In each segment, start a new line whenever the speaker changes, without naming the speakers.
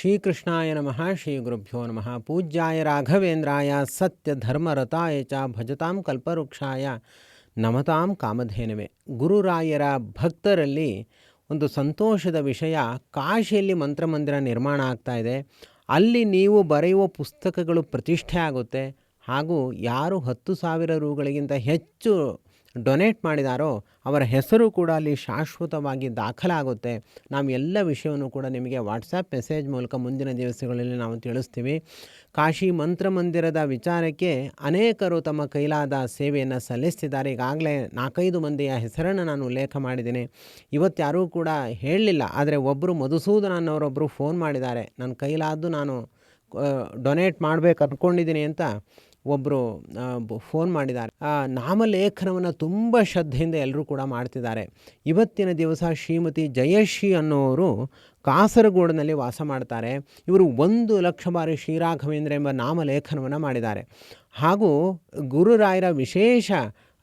ಶ್ರೀಕೃಷ್ಣಾಯ ನಮಃ ಶ್ರೀ ಗುರುಭ್ಯೋ ನಮಃ. ಪೂಜ್ಯಾಯ ರಾಘವೇಂದ್ರಾಯ ಸತ್ಯ ಧರ್ಮರತಾಯ ಚ ಭಜತಾಂ ಕಲ್ಪವೃಕ್ಷಾಯ ನಮತಾಂ ಕಾಮಧೇನವೇ. ಗುರುರಾಯರ ಭಕ್ತರಲ್ಲಿ ಒಂದು ಸಂತೋಷದ ವಿಷಯ, ಕಾಶಿಯಲ್ಲಿ ಮಂತ್ರಮಂದಿರ ನಿರ್ಮಾಣ ಆಗ್ತಾ ಇದೆ. ಅಲ್ಲಿ ನೀವು ಬರೆಯುವ ಪುಸ್ತಕಗಳು ಪ್ರತಿಷ್ಠೆ ಆಗುತ್ತೆ. ಹಾಗೂ ಯಾರು ಹತ್ತು ಸಾವಿರ ರೂಗಳಿಗಿಂತ ಹೆಚ್ಚು ಡೊನೇಟ್ ಮಾಡಿದಾರೋ ಅವರ ಹೆಸರು ಕೂಡ ಅಲ್ಲಿ ಶಾಶ್ವತವಾಗಿ ದಾಖಲಾಗುತ್ತೆ. ನಾವು ಎಲ್ಲ ವಿಷಯವನ್ನು ಕೂಡ ನಿಮಗೆ ವಾಟ್ಸಪ್ ಮೆಸೇಜ್ ಮೂಲಕ ಮುಂದಿನ ದಿವಸಗಳಲ್ಲಿ ನಾವು ತಿಳಿಸ್ತೀವಿ. ಕಾಶಿ ಮಂತ್ರಮಂದಿರದ ವಿಚಾರಕ್ಕೆ ಅನೇಕರು ತಮ್ಮ ಕೈಲಾದ ಸೇವೆಯನ್ನು ಸಲ್ಲಿಸ್ತಿದ್ದಾರೆ. ಈಗಾಗಲೇ ನಾಲ್ಕೈದು ಮಂದಿಯ ಹೆಸರನ್ನು ನಾನು ಉಲ್ಲೇಖ ಮಾಡಿದ್ದೀನಿ. ಇವತ್ತು ಯಾರೂ ಕೂಡ ಹೇಳಲಿಲ್ಲ, ಆದರೆ ಒಬ್ಬರು ಮಧುಸೂದನ ಅನ್ನೋರೊಬ್ಬರು ಫೋನ್ ಮಾಡಿದ್ದಾರೆ. ನನ್ನ ಕೈಲಾದ್ದು ನಾನು ಡೊನೇಟ್ ಮಾಡಬೇಕು ಅಂದ್ಕೊಂಡಿದ್ದೀನಿ ಅಂತ ಒಬ್ಬರು ಫೋನ್ ಮಾಡಿದ್ದಾರೆ. ನಾಮಲೇಖನವನ್ನು ತುಂಬ ಶ್ರದ್ಧೆಯಿಂದ ಎಲ್ಲರೂ ಕೂಡ ಮಾಡ್ತಿದ್ದಾರೆ. ಇವತ್ತಿನ ದಿವಸ ಶ್ರೀಮತಿ ಜಯಶ್ರೀ ಅನ್ನೋರು ಕಾಸರಗೋಡಿನಲ್ಲಿ ವಾಸ ಮಾಡ್ತಾರೆ. ಇವರು ಒಂದು ಲಕ್ಷ ಬಾರಿ ಶ್ರೀರಾಘವೇಂದ್ರ ಎಂಬ ನಾಮಲೇಖನವನ್ನು ಮಾಡಿದ್ದಾರೆ. ಹಾಗೂ ಗುರುರಾಯರ ವಿಶೇಷ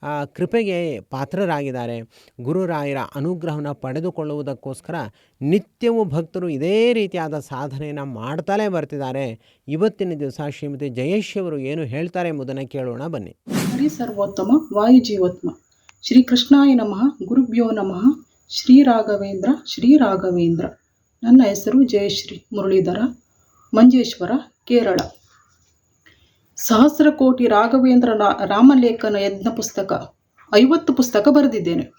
ಆ, ಕೃಪೆಗೆ ಪಾತ್ರರಾಗಿದ್ದಾರೆ. ಗುರುರಾಯರ ಅನುಗ್ರಹವನ್ನು ಪಡೆದುಕೊಳ್ಳುವುದಕ್ಕೋಸ್ಕರ ನಿತ್ಯವೂ ಭಕ್ತರು ಇದೇ ರೀತಿಯಾದ ಸಾಧನೆಯನ್ನು ಮಾಡ್ತಲೇ ಬರ್ತಿದ್ದಾರೆ. ಇವತ್ತಿನ ದಿವಸ ಶ್ರೀಮತಿ ಜಯಶ್ರೀ ಅವರು ಏನು ಹೇಳ್ತಾರೆ ಎಂಬುದನ್ನು ಕೇಳೋಣ ಬನ್ನಿ.
ಹರಿ ಸರ್ವೋತ್ತಮ ವಾಯು ಜೀವೋತ್ಮ ಶ್ರೀ ಕೃಷ್ಣಾಯ ನಮಃ ಗುರುಭ್ಯೋ ನಮಃ ಶ್ರೀ ರಾಘವೇಂದ್ರ ಶ್ರೀ ರಾಘವೇಂದ್ರ. ನನ್ನ ಹೆಸರು ಜಯಶ್ರೀ ಮುರಳೀಧರ ಮಂಜೇಶ್ವರ ಕೇರಳ. ಸಹಸ್ರ ಕೋಟಿ ರಾಘವೇಂದ್ರ ರಾಮಲೇಖನ ಯಜ್ಞ ಪುಸ್ತಕ, ಐವತ್ತು ಪುಸ್ತಕ ಬರೆದಿದ್ದೇನೆ.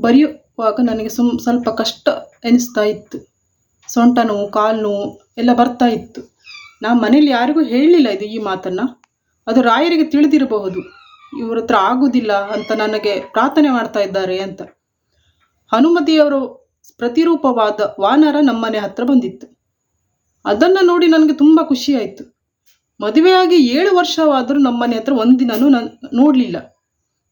ಬರೆಯುವಾಗ ನನಗೆ ಸುಮ್, ಸ್ವಲ್ಪ ಕಷ್ಟ ಎನಿಸ್ತಾ ಇತ್ತು. ಸೊಂಟ ನೋವು, ಕಾಲು ನೋವು ಎಲ್ಲ ಬರ್ತಾ ಇತ್ತು. ನಾ ಮನೇಲಿ ಯಾರಿಗೂ ಹೇಳಲಿಲ್ಲ ಇದು ಈ ಮಾತನ್ನು. ಅದು ರಾಯರಿಗೆ ತಿಳಿದಿರಬಹುದು. ಇವ್ರ ಹತ್ರ ಆಗುವುದಿಲ್ಲ ಅಂತ ನನಗೆ ಪ್ರಾರ್ಥನೆ ಮಾಡ್ತಾ ಇದ್ದಾರೆ ಅಂತ. ಹನುಮತಿಯವರು ಪ್ರತಿರೂಪವಾದ ವಾನರ ನಮ್ಮನೆ ಹತ್ರ ಬಂದಿತ್ತು. ಅದನ್ನು ನೋಡಿ ನನಗೆ ತುಂಬ ಖುಷಿಯಾಯಿತು ಮದುವೆಯಾಗಿ ಏಳು ವರ್ಷವಾದರೂ ನಮ್ಮನೆ ಹತ್ರ ಒಂದಿನೂ ನಾನು ನೋಡಲಿಲ್ಲ.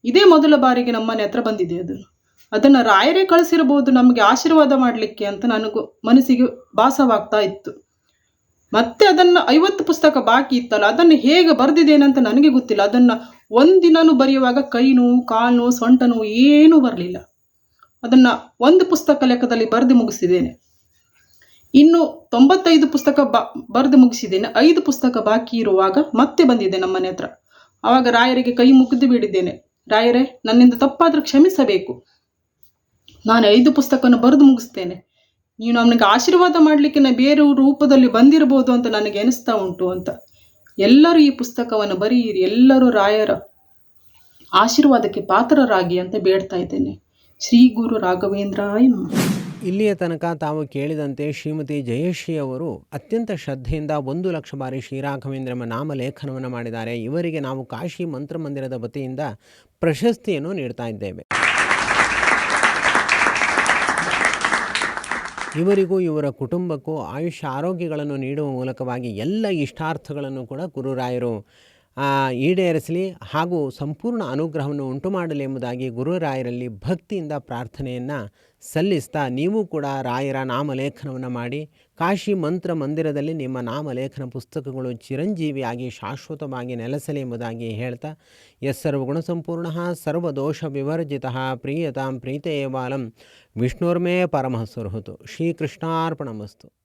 ಇದೇ ಮೊದಲ ಬಾರಿಗೆ ನಮ್ಮನೆ ಹತ್ರ ಬಂದಿದೆ ಅದನ್ನು ಅದನ್ನು ರಾಯರೇ ಕಳಿಸಿರಬಹುದು, ನಮಗೆ ಆಶೀರ್ವಾದ ಮಾಡಲಿಕ್ಕೆ ಅಂತ ನನಗೂ ಮನಸ್ಸಿಗೆ ಭಾಸವಾಗ್ತಾ ಇತ್ತು. ಮತ್ತೆ ಅದನ್ನು ಐವತ್ತು ಪುಸ್ತಕ ಬಾಕಿ ಇತ್ತಲ್ಲ, ಅದನ್ನು ಹೇಗೆ ಬರೆದಿದ್ದೇನೆ ಅಂತ ನನಗೆ ಗೊತ್ತಿಲ್ಲ. ಅದನ್ನು ಒಂದಿನೂ ಬರೆಯುವಾಗ ಕೈ ನೋವು ಕಾಲು ನೋವು ಸೊಂಟ ನೋವು ಏನೂ ಬರಲಿಲ್ಲ. ಅದನ್ನು ಒಂದು ಪುಸ್ತಕ ಲೆಕ್ಕದಲ್ಲಿ ಬರೆದು ಮುಗಿಸಿದ್ದೇನೆ. ಇನ್ನು ತೊಂಬತ್ತೈದು ಪುಸ್ತಕ ಬ, ಬರೆದು ಮುಗಿಸಿದ್ದೇನೆ. ಐದು ಪುಸ್ತಕ ಬಾಕಿ ಇರುವಾಗ ಮತ್ತೆ ಬಂದಿದೆ ನಮ್ಮನೆ ಹತ್ರ. ಆವಾಗ ರಾಯರಿಗೆ ಕೈ ಮುಗಿದು ಬಿಡಿದ್ದೇನೆ ರಾಯರೇ, ನನ್ನಿಂದ ತಪ್ಪಾದರೂ ಕ್ಷಮಿಸಬೇಕು. ನಾನು ಐದು ಪುಸ್ತಕವನ್ನು ಬರೆದು ಮುಗಿಸ್ತೇನೆ. ನೀವು ನನಗೆ ಆಶೀರ್ವಾದ ಮಾಡಲಿಕ್ಕೆ ನಾನು ಬೇರೆ ರೂಪದಲ್ಲಿ ಬಂದಿರಬಹುದು ಅಂತ ನನಗೆ ಅನಿಸ್ತಾ ಉಂಟು ಅಂತ. ಎಲ್ಲರೂ ಈ ಪುಸ್ತಕವನ್ನು ಬರೀರಿ ಎಲ್ಲರೂ ರಾಯರ ಆಶೀರ್ವಾದಕ್ಕೆ ಪಾತ್ರರಾಗಿ ಅಂತ ಬೇಡ್ತಾ ಇದ್ದೇನೆ. ಶ್ರೀ ಗುರು ರಾಘವೇಂದ್ರಾಯ ನಮಃ.
ಇಲ್ಲಿಯ ತನಕ ತಾವು ಕೇಳಿದಂತೆ ಶ್ರೀಮತಿ ಜಯಶ್ರೀ ಅವರು ಅತ್ಯಂತ ಶ್ರದ್ಧೆಯಿಂದ ಒಂದು ಲಕ್ಷ ಬಾರಿ ಶ್ರೀರಾಘವೇಂದ್ರ ಎಂಬ ನಾಮಲೇಖನವನ್ನು ಮಾಡಿದ್ದಾರೆ. ಇವರಿಗೆ ನಾವು ಕಾಶಿ ಮಂತ್ರಮಂದಿರದ ವತಿಯಿಂದ ಪ್ರಶಸ್ತಿಯನ್ನು ನೀಡ್ತಾ ಇದ್ದೇವೆ. ಇವರಿಗೂ ಇವರ ಕುಟುಂಬಕ್ಕೂ ಆಯುಷ್ಯ ಆರೋಗ್ಯಗಳನ್ನು ನೀಡುವ ಮೂಲಕವಾಗಿ ಎಲ್ಲ ಇಷ್ಟಾರ್ಥಗಳನ್ನು ಕೂಡ ಗುರುರಾಯರು ಈಡೇರಿಸಲಿ ಹಾಗೂ ಸಂಪೂರ್ಣ ಅನುಗ್ರಹವನ್ನು ಉಂಟು ಮಾಡಲಿ ಎಂಬುದಾಗಿ ಗುರುರಾಯರಲ್ಲಿ ಭಕ್ತಿಯಿಂದ ಪ್ರಾರ್ಥನೆಯನ್ನು ಸಲ್ಲಿಸ್ತಾ ನೀವು ಕೂಡ ರಾಯರ ನಾಮಲೇಖನವನ್ನು ಮಾಡಿ ಕಾಶಿ ಮಂತ್ರ ಮಂದಿರದಲ್ಲಿ ನಿಮ್ಮ ನಾಮಲೇಖನ ಪುಸ್ತಕಗಳು ಚಿರಂಜೀವಿಯಾಗಿ ಶಾಶ್ವತವಾಗಿ ನೆಲೆಸಲಿ ಎಂಬುದಾಗಿ ಹೇಳ್ತಾ ಎಸ್ ಸರ್ವಗುಣ ಸಂಪೂರ್ಣ ಸರ್ವದೋಷ ವಿವರ್ಜಿತ ಪ್ರಿಯತಾಂ ಪ್ರೀತೇವಾಲಂ ವಿಷ್ಣುರ್ಮೇ ಪರಮಃ ಸುರ್ಹುತು. ಶ್ರೀಕೃಷ್ಣಾರ್ಪಣಮಸ್ತು.